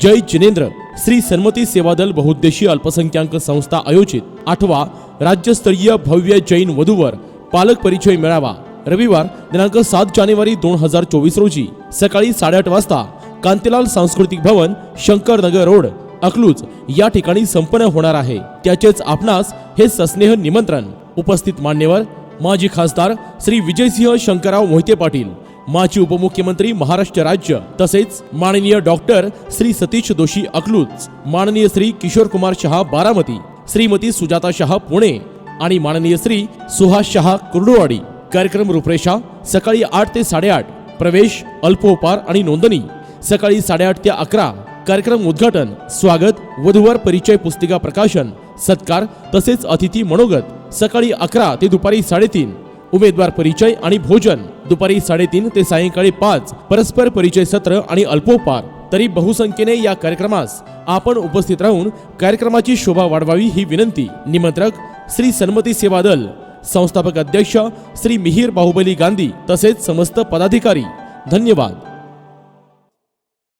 जय जिनेंद्र. श्री सन्मती सेवा दल बहुउद्देशीय अल्पसंख्याक संस्था आयोजित आठवा राज्यस्तरीय भव्य जैन वधूवर पालक परिचय मेळावा. रविवार दिनांक सात जानेवारी दोन हजार चोवीस रोजी सकाळी साडेआठ वाजता कांतीलाल सांस्कृतिक भवन शंकरनगर रोड अकलूज या ठिकाणी संपन्न होणार आहे. त्याचेच आपणास हे सस्नेह निमंत्रण. उपस्थित मान्यवर माजी खासदार श्री विजयसिंह शंकरराव मोहिते पाटील माजी उपमुख्यमंत्री महाराष्ट्र राज्य तसेच माननीय डॉक्टर श्री सतीश दोशी अकलूज माननीय श्री किशोर कुमार शहा बारामती श्रीमती सुजाता शहा पुणे आणि माननीय श्री सुहास शहा कुर्डुवाडी. कार्यक्रम रूपरेषा सकाळी आठ ते साडेआठ प्रवेश अल्पोपहार आणि नोंदणी. सकाळी साडेआठ ते अकरा कार्यक्रम उद्घाटन स्वागत वधूवर परिचय पुस्तिका प्रकाशन सत्कार तसेच अतिथी मनोगत. सकाळी अकरा ते दुपारी साडेतीन उमेदवार परिचय आणि भोजन. दुपारी साडेतीन ते सायंकाळी पाच परस्पर परिचय सत्र आणि अल्पोपार तरी बहुसंख्येने या कार्यक्रमास आपण उपस्थित राहून कार्यक्रमाची शोभा वाढवावी ही विनंती. निमंत्रक श्री सन्मती सेवा दल संस्थापक अध्यक्ष श्री मिहीर बाहुबली गांधी तसेच समस्त पदाधिकारी. धन्यवाद.